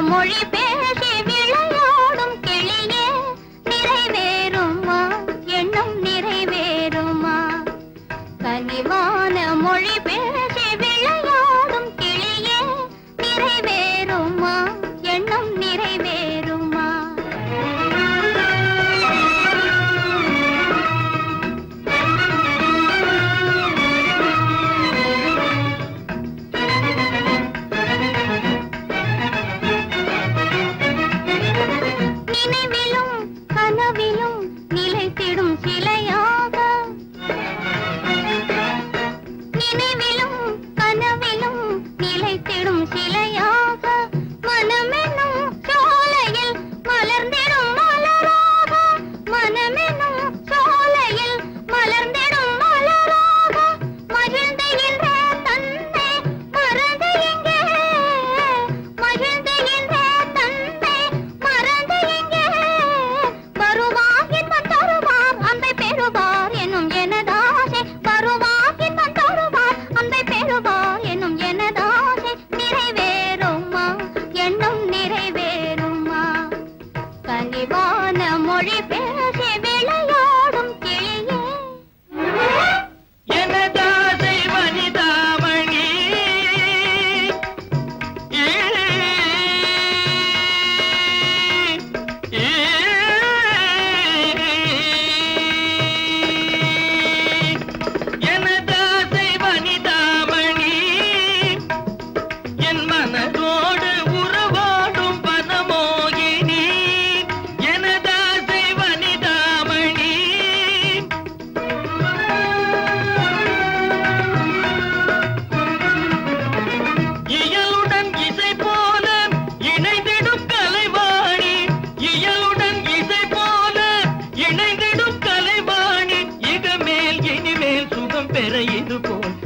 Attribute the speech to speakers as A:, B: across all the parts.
A: மொழி பேச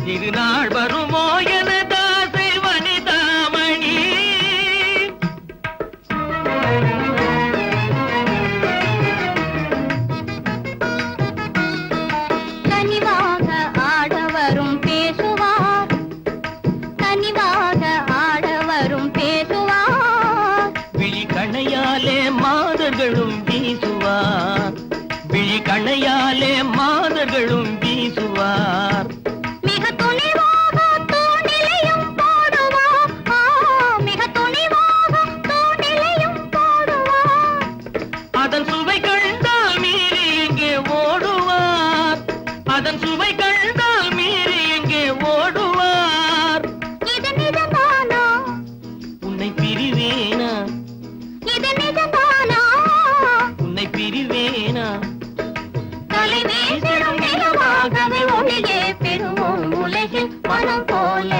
B: திருநாள் வருமோ என தாசை வனிதாமணி.
A: தனிவாக ஆட வரும் பேசுவார். தனிவாக ஆட வரும் பேசுவார்.
B: விழி கணையாலே மாதர்களும் வீசுவார். விழி கணையா போல